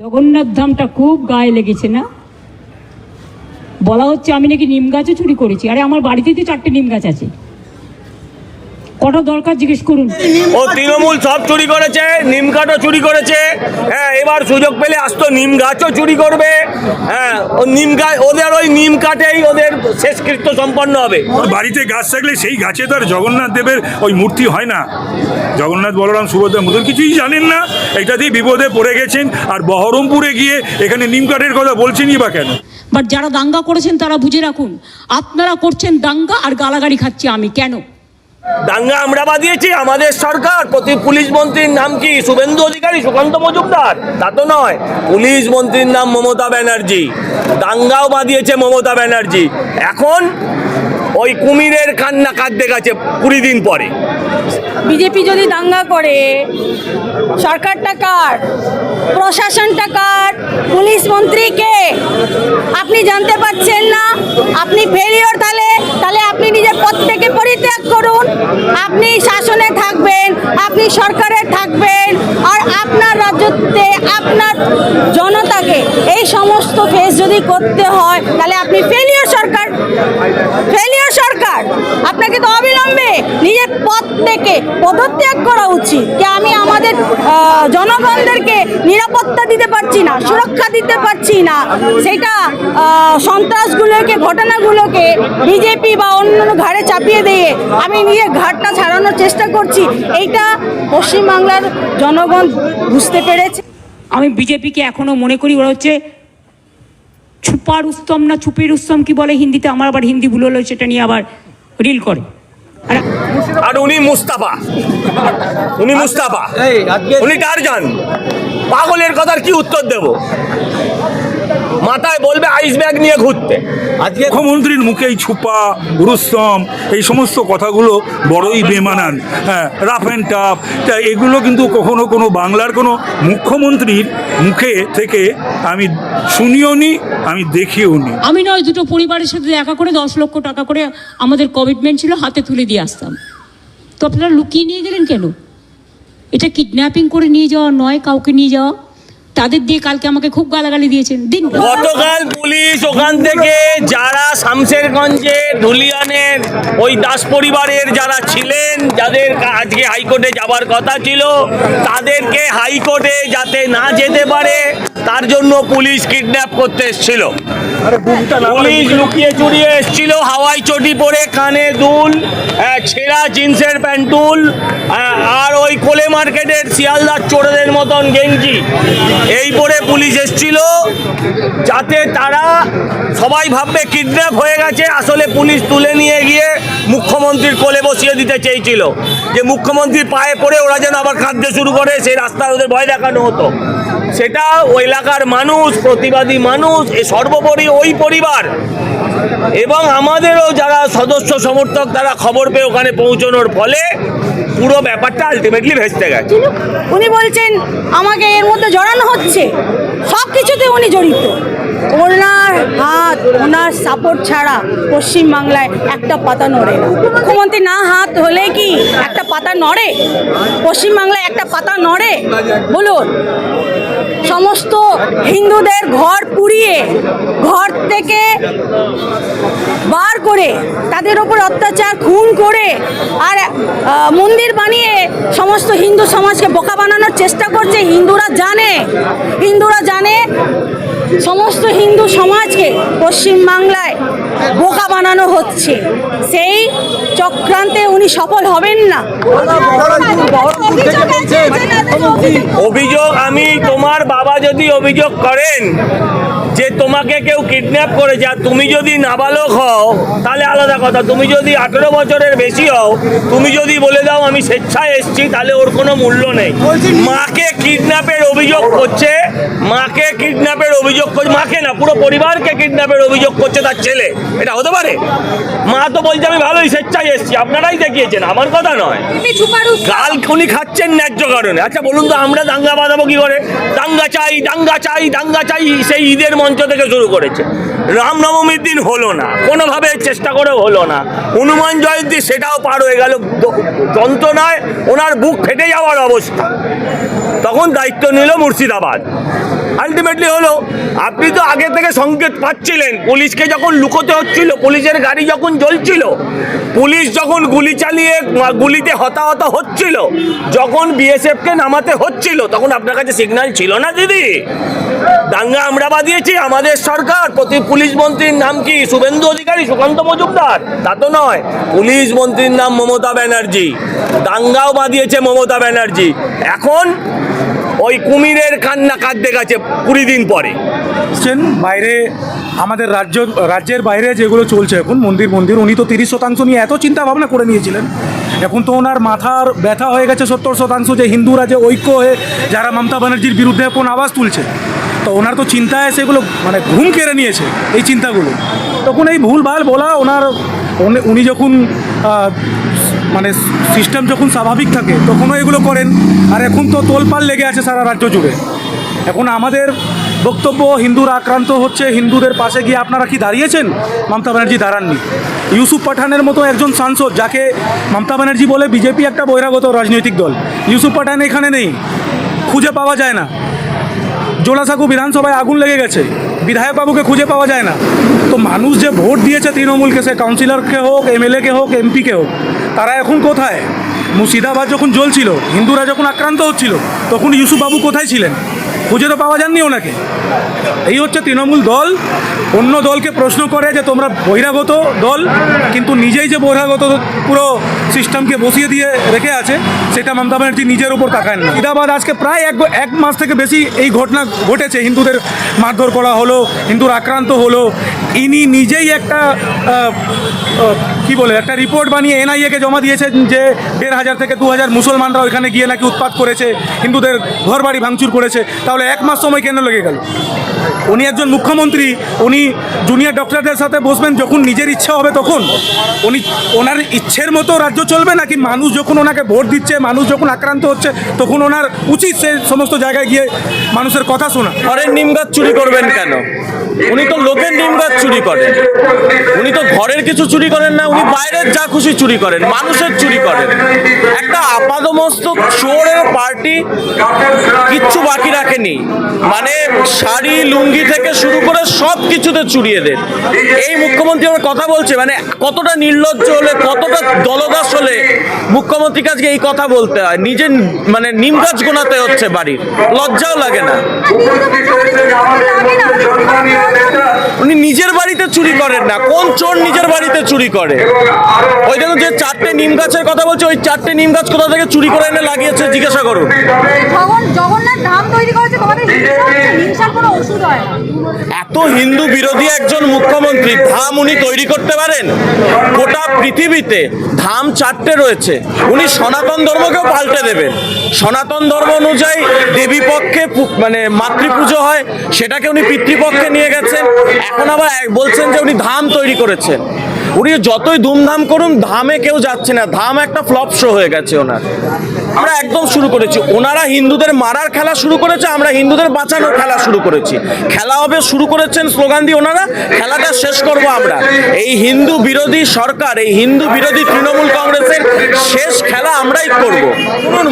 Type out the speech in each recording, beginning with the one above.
জগন্নাথ ধামটা খুব গায়ে লেগেছে না? বলা হচ্ছে আমি নাকি নিম গাছও চুরি করেছি। আরে আমার বাড়িতে তো চারটে নিম গাছ আছে। কটা দরকার জিজ্ঞেস করুন। ও তৃণমূল সব চুরি করেছে নিম কাঠও চুরি করেছে। হ্যাঁ এবার সুযোগ পেলে আসতো নিম গাছও চুরি করবে। হ্যাঁ ও নিম গাছ ওদের ওই নিম কাঠেই ওদের শেষকৃত্য সম্পন্ন হবে। বাড়িতে গাছ থাকলে সেই গাছে তো আর জগন্নাথ দেবের ওই মূর্তি হয় না। জগন্নাথ বলরাম সুভদ্রার মতন কিছুই জানেন না। এটা দিয়ে বিপদে পড়ে গেছেন আর বহরমপুরে গিয়ে এখানে নিম কাঠের কথা বলছেনই বা কেন? বাট যারা দাঙ্গা করেছেন তারা বুঝে রাখুন আপনারা করছেন দাঙ্গা আর গালাগালি খাচ্ছি আমি। কেন? দাঙ্গা আমরা বাদিয়েছি আমাদের সরকার, প্রতি পুলিশ মন্ত্রীর নাম কি? শুভেন্দু অধিকারী, সুকান্ত মজুমদার? তা তো নয়, পুলিশ মন্ত্রীর নাম মমতা ব্যানার্জি। দাঙ্গাও বাদিয়েছে মমতা ব্যানার্জি। এখন ওই কুমিরের কান্না কাঁদতে গেছে কুড়ি দিন পরে। বিজেপি যদি দাঙ্গা করে, সরকারটা কার? প্রশাসনটা কার? পুলিশ মন্ত্রীকে আপনি জানতে পারছেন না, আপনি ফেলিওর তাহলে করুন। আপনি শাসনে থাকবেন, আপনি সরকারে থাকবেন, আর আপনার রাজ্যতে, আপনার জনতাকে এই সমস্ত ফেস যদি করতে হয়, তাহলে আপনি ফেলিওর সরকার। ফেলিওর সরকার। আপনাকে তো অবিলম্বে নিজের পদ থেকে পদত্যাগ করা উচিত। যে আমি আমাদের জনগণদেরকে নিরাপত্তা দিতে পারছি না, সুরক্ষা দিতে পারছি না। সেটা সন্ত্রাসগুলোকে, ঘটনাগুলোকে বিজেপি বা অন্য ঘাড়ে চাপিয়ে দিয়ে আমি নিজের ঘাটটা ছাড়ানোর চেষ্টা করছি। এইটা পশ্চিমবাংলার জনগণ বুঝতে পেরেছে। আমি বিজেপিকে এখনও মনে করি, ওরা হচ্ছে ছুপার উস্তম না চুপের উস্তম কি বলে হিন্দিতে? আমার আবার হিন্দি ভুল হলো সেটা নিয়ে আবার রিল করে। আর উনি মুস্তাফা। উনি মুস্তাফা। উনি টারজান পাগলের কথার কি উত্তর দেব? মাথায় বলবে আইস ব্যাগ নিয়ে ঘুরতে। আজকে মুখ্যমন্ত্রীর মুখে এই ছুপা রুস্তম এই সমস্ত কথাগুলো বড়ই বেমানান। হ্যাঁ রাফ অ্যান্ড টাফ তা এগুলো কিন্তু কখনো কোনো বাংলার কোনো মুখ্যমন্ত্রীর মুখে থেকে আমি শুনিও নি আমি দেখিও নি। আমি নয় দুটো পরিবারের সাথে দেখা করে দশ লক্ষ টাকা করে আমাদের কমিটমেন্ট ছিল হাতে তুলে দিয়ে আসতাম। তো আপনারা লুকিয়ে নিয়ে গেলেন কেন? এটা কিডন্যাপিং করে নিয়ে যাওয়া নয় কাউকে নিয়ে যাওয়া। তাদের দিয়ে কালকে আমাকে খুব গালাগালি দিয়েছেন। দিন গতকাল পুলিশ ওখান থেকে যারা শামশেরগঞ্জে ধুলিয়ানের ওই দাস পরিবারের যারা ছিলেন, যাদের আজকে হাইকোর্টে যাবার কথা ছিল, তাদেরকে হাইকোর্টে যাতে না যেতে পারে, তার জন্য পুলিশ কিডন্যাপ করতে এসেছিল। পুলিশ লুকিয়ে চুরিয়ে এসেছিল হাওয়াই চটি পরে কানে দুল ছেঁড়া জিন্সের প্যান্টুল আর ওই কোলে মার্কেটের শিয়ালদার চোরেদের মতন গেঞ্জি। এই পরে পুলিশ এসেছিল যাতে তারা সবাই ভাববে কিডন্যাপ হয়ে গেছে আসলে পুলিশ তুলে নিয়ে গিয়ে মুখ্যমন্ত্রীর কোলে বসিয়ে দিতে চেয়েছিল। যে মুখ্যমন্ত্রীর পায়ে পড়ে ওরা যেন আবার কাঁদতে শুরু করে সেই রাস্তায় ওদের ভয় দেখানো হতো। সেটা ওই এলাকার মানুষ, প্রতিবাদী মানুষ, এ সর্বোপরি ওই পরিবার। এবং আমাদেরও যারা সদস্য সমর্থক, তারা খবর পেয়ে ওখানে পৌঁছানোর ফলে পুরো ব্যাপারটা আলটিমেটলি ভেস্তে গেছে। উনি বলছেন, আমাকে এর মধ্যে জড়ানো হচ্ছে। সব কিছুতে উনি জড়িত। ওনার হাত, ওনার সাপোর্ট ছাড়া পশ্চিমবাংলায় একটা পাতা নড়ে মুখ্যমন্ত্রী না হাত হলে কি একটা পাতা নড়ে? পশ্চিমবাংলায় একটা পাতা নড়ে? বলুন। সমস্ত হিন্দুদের ঘর পুড়িয়ে, ঘর থেকে বার করে তাদের ওপর অত্যাচার, খুন করে আর মন্দির বানিয়ে সমস্ত হিন্দু সমাজকে বোকা বানানোর চেষ্টা করছে। হিন্দুরা জানে হিন্দুরা জানে সমস্ত হিন্দু সমাজকে পশ্চিমবাংলায় বোকা বানানো হচ্ছে। সেই চক্রান্তে উনি সফল হবেন না। অভিযোগ আমি তোমার বাবা যদি অভিযোগ করেন যে তোমাকে কেউ কিডন্যাপ করেছে আর তুমি যদি নাবালক হও তাহলে আলাদা কথা। তুমি যদি আঠেরো বছরের বেশি হও তুমি যদি বলে দাও আমি স্বেচ্ছায় এসেছি তাহলে ওর কোনো মূল্য নেই। মাকে কিডন্যাপের অভিযোগ করছে মাকে কিডন্যাপের অভিযোগ করছে মাকে না পুরো পরিবারকে কিডন্যাপের অভিযোগ করছে তার ছেলে। এটা হতে পারে? মা তো বলছে আমি ভালোই স্বেচ্ছায় এসেছি আপনারাই দেখিয়েছেন আমার কথা নয়। গাল খুনি খাচ্ছেন ন্যায্য কারণে। আচ্ছা বলুন তো আমরা দাঙ্গা বাঁধাবো কি করে? দাঙ্গা চাই দাঙ্গা চাই দাঙ্গা চাই সেই ঈদের মঞ্চ থেকে শুরু করেছে। রামনবমীর দিন হলো না কোনোভাবে চেষ্টা করেও হলো না। হনুমান জয়ন্তী সেটাও পার হয়ে গেল। যন্ত্রণায় ওনার বুক ফেটে যাওয়ার অবস্থা। তখন দায়িত্ব নিল মুর্শিদাবাদ। আলটিমেটলি হলো, আপনি তো আগে থেকে সংকেত পাচ্ছিলেন। পুলিশকে যখন লুকোতে হচ্ছিল, পুলিশের গাড়ি যখন জ্বলছিল, পুলিশ যখন গুলি চালিয়ে গুলিতে হতাহত হচ্ছিল, যখন বিএসএফকে নামাতে হচ্ছিল, তখন আপনার কাছে সিগন্যাল ছিল না, দিদি? দাঙ্গা আমরা বাঁধিয়েছি, আমাদের সরকার, প্রতি পুলিশ মন্ত্রীর নাম কি? শুভেন্দু অধিকারী, সুকান্ত মজুমদার? তা তো নয়। পুলিশ মন্ত্রীর নাম মমতা ব্যানার্জি। দাঙ্গাও বাঁধিয়েছে মমতা ব্যানার্জি। এখন ওই কুমিরের কান্না কাঁদতে গেছে কুড়ি দিন পরে। বাইরে আমাদের রাজ্য, রাজ্যের বাইরে যেগুলো চলছে এখন, মন্দির মন্দির, উনি তো তিরিশ শতাংশ নিয়ে এত চিন্তা ভাবনা করে নিয়েছিলেন। এখন তো ওনার মাথার ব্যথা হয়ে গেছে সত্তর শতাংশ, যে হিন্দুরা যে ঐক্য হয়ে যারা মমতা ব্যানার্জির বিরুদ্ধে এখন আওয়াজ তুলছে। তো ওনার তো চিন্তায় সেগুলো মানে ঘুম কেড়ে নিয়েছে, এই চিন্তাগুলো। তখন এই ভুলভাল বলা ওনার, উনি- যখন মানে সিস্টেম যখন স্বাভাবিক থাকে, তখনও এগুলো করেন। আর এখন তো তোলপাল লেগে আছে সারা রাজ্য জুড়ে। এখন আমাদের বক্তব্য, হিন্দুরা আক্রান্ত হচ্ছে, হিন্দুদের পাশে গিয়ে আপনারা কি দাঁড়িয়েছেন? মমতা ব্যানার্জি দাঁড়াননি। ইউসুফ পাঠানের মতো একজন সাংসদ, যাকে মমতা ব্যানার্জি বলে বিজেপি একটা বহিরাগত রাজনৈতিক দল। ইউসুফ পাঠান এখানে নেই। খুঁজে পাওয়া যায় না। জোড়াসাঁকু বিধানসভায় আগুন লেগে গেছে। বিধায়ক বাবুকে খুঁজে পাওয়া যায় না। তো মানুষ যে ভোট দিয়েছে তৃণমূলকে, সে কাউন্সিলরকে হোক এমএলএকে হোক এমপিকে হোক, তারা এখন কোথায়? মুর্শিদাবাদ যখন জ্বলছিল, হিন্দুরা যখন আক্রান্ত হচ্ছিল, তখন ইউসুফবাবু কোথায় ছিলেন? খুঁজে তো পাওয়া যাননি ওনাকে। এই হচ্ছে তৃণমূল দল। অন্য দলকে প্রশ্ন করে যে তোমরা বহিরাগত দল, কিন্তু নিজেই যে বহিরাগত পুরো সিস্টেমকে বসিয়ে দিয়ে রেখে আছে, সেটা মমতা ব্যানার্জি নিজের উপর তাকায় না। মুর্শিদাবাদ আজকে প্রায় এক এক মাস থেকে বেশি এই ঘটনা ঘটেছে। হিন্দুদের মারধর করা হলো, হিন্দুর আক্রান্ত হলো। ইনি নিজেই একটা কি বলে, একটা রিপোর্ট বানিয়ে এনআইএকে জমা দিয়েছেন যে দেড় হাজার থেকে দু হাজার মুসলমানরা ওইখানে গিয়ে নাকি উৎপাত করেছে, হিন্দুদের ঘর বাড়ি ভাঙচুর করেছে। তাহলে এক মাস সময় কেন লেগে গেল? উনি একজন মুখ্যমন্ত্রী, উনি জুনিয়র ডক্টরদের সাথে বসবেন যখন নিজের ইচ্ছা হবে তখন। উনি ওনার ইচ্ছের মতো রাজ্য চলবে নাকি মানুষ যখন ওনাকে ভোট দিচ্ছে, মানুষ যখন আক্রান্ত হচ্ছে, তখন ওনার উচিত সে সমস্ত জায়গায় গিয়ে মানুষের কথা শোনা। ঘরের নিম গাছ চুরি করবেন কেন? উনি তো লোকের নিম গাছ চুরি করেন। উনি তো ঘরের কিছু চুরি করেন না, উনি বাইরের যা খুশি চুরি করেন, মানুষের চুরি করেন। একটা আপাদমস্তক চোরের পার্টি কিচ্ছু বাকি রাখেনি। মানে শাড়ি, লুঙ্গি থেকে শুরু করে সব কিছুতে চুরিয়ে দেন। এই মুখ্যমন্ত্রী আমার কথা বলছে মানে কতটা নির্লজ্জ হলে, কতটা দলদাস হলে মুখ্যমন্ত্রীর কাছে এই কথা বলতে হয়। নিজের মানে নিম গাছ গোনাতে হচ্ছে বাড়ির। লজ্জাও লাগে না। উনি নিজের বাড়িতে চুরি করেন না, কোন চোর নিজের বাড়িতে চুরি করে? ওই দেখুন যে চারটে নিম গাছের কথা বলছে, ওই চারটে নিম গাছ কোথা থেকে চুরি করে এনে লাগিয়েছে, জিজ্ঞাসা করুন। জগন্নাথ ধাম তৈরি করেছে এত হিন্দু বিরোধী একজন মুখ্যমন্ত্রী, ধাম উনি তৈরি করতে পারেন? গোটা পৃথিবীতে ধাম চারটে রয়েছে। উনি সনাতন ধর্মকেও পাল্টে দেবেন। সনাতন ধর্ম অনুযায়ী দেবী পক্ষে মানে মাতৃপুজো হয়, সেটাকে উনি পিতৃপক্ষে নিয়ে গেছেন। এখন আবার বলছেন যে উনি ধাম তৈরি করেছেন। উনি যতই ধুমধাম করুন, ধামে কেউ যাচ্ছে না। ধাম একটা ফ্লপ শো হয়ে গেছে ওনার। আমরা একদম শুরু করেছি। ওনারা হিন্দুদের মারার খেলা শুরু করেছে, আমরা হিন্দুদের বাঁচানোর খেলা শুরু করেছি। খেলা হবে শুরু করেছেন স্লোগান দিয়ে ওনারা, খেলাটা শেষ করব আমরা। এই হিন্দু বিরোধী সরকার, এই হিন্দু বিরোধী তৃণমূল কংগ্রেসের শেষ খেলা আমরাই করব।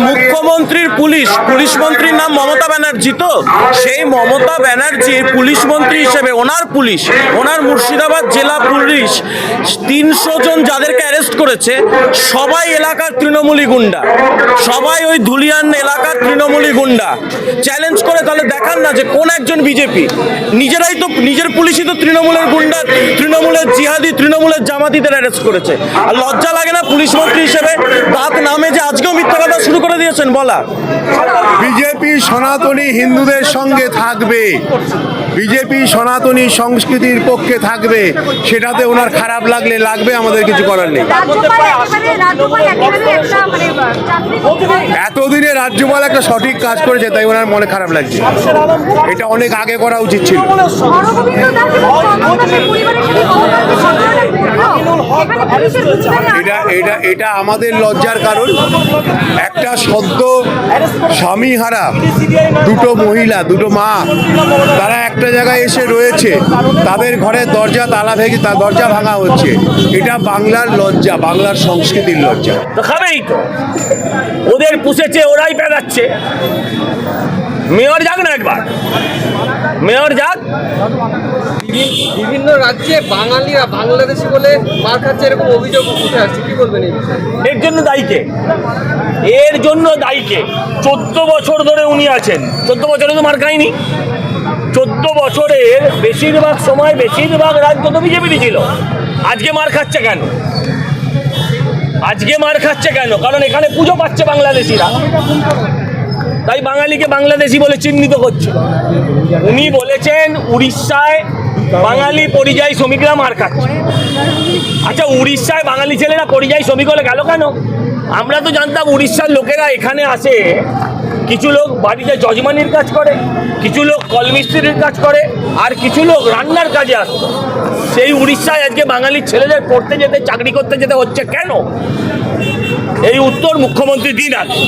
মুখ্যমন্ত্রীর পুলিশ পুলিশ মন্ত্রীর নাম মমতা ব্যানার্জি তো? সেই মমতা ব্যানার্জির পুলিশ মন্ত্রী হিসেবে ওনার পুলিশ, ওনার মুর্শিদাবাদ জেলা পুলিশ তিনশো জন যাদেরকে অ্যারেস্ট করেছে, সবাই এলাকার তৃণমূলী গুন্ডা সবাই ওই ধুলিয়ান এলাকার তৃণমূলী গুন্ডা। চ্যালেঞ্জ করে তাহলে দেখান না যে কোন একজন বিজেপি। নিজেরাই তো নিজের পুলিশই তো তৃণমূলের গুন্ডা তৃণমূলের জিহাদি তৃণমূলের জামাতিদের অ্যারেস্ট করেছে। আর লজ্জা লাগে না পুলিশ মন্ত্রী হিসেবে? দাঁত নামে যে আজকেও মিথ্যা কথা শুরু করে দিয়েছেন বলা। বিজেপি সনাতনী হিন্দুদের সঙ্গে থাকবে। বিজেপি সনাতনী সংস্কৃতির পক্ষে থাকবে। সেটাতে ওনার খারাপ লাগলে লাগবে আমাদের কিছু করার নেই। এতদিনে রাজ্যপাল একটা সঠিক কাজ করেছে তাই ওনার মনে খারাপ লাগছে। এটা অনেক আগে করা উচিত ছিল। এটা এটা এটা আমাদের লজ্জার কারণ। একটা সদ্য স্বামীহারা দুটো মহিলা, দুটো মা, তারা একটা জায়গায় এসে রয়েছে। তাদের ঘরের দরজা, তালা ভেঙে, তা দরজা ভাঙা হচ্ছে। এটা বাংলার লজ্জা, বাংলার সংস্কৃতির লজ্জা। তো খাবেই তো। ওদের পুষেছে, ওরাই পেরাচ্ছে মেয়র যাক না একবার। মেয়র যাক। বিভিন্ন রাজ্যে বাঙালিরা বাংলাদেশি বলে মার খাচ্ছে এরকম অভিযোগ উঠে আসছে। কি এই এর জন্য দায়ীকে এর জন্য দায়ীকে চোদ্দ বছর ধরে উনি আছেন। চোদ্দ বছরে তো মার খায়নি। চোদ্দ বছরের বেশিরভাগ সময় বেশিরভাগ রাজ্য তো বিজেপিরই ছিল। আজকে মার খাচ্ছে কেন? আজকে মার খাচ্ছে কেন? কারণ এখানে পুজো পাচ্ছে বাংলাদেশিরা। তাই বাঙালিকে বাংলাদেশি বলে চিহ্নিত করছে। উনি বলেছেন উড়িষ্যায় বাঙালি পরিযায়ী শ্রমিকরা মার খাচ্ছে। আচ্ছা উড়িষ্যায় বাঙালি ছেলেরা পরিযায়ী শ্রমিক হলে গেল কেন? আমরা তো জানতাম উড়িষ্যার লোকেরা এখানে আসে, কিছু লোক বাড়িতে যজমানির কাজ করে, কিছু লোক কলমিস্ত্রির কাজ করে, আর কিছু লোক রান্নার কাজে আসতো সেই উড়িষ্যায় আজকে বাঙালির ছেলেদের পড়তে যেতে, চাকরি করতে যেতে হচ্ছে কেন? এই উত্তর মুখ্যমন্ত্রী দিন আগে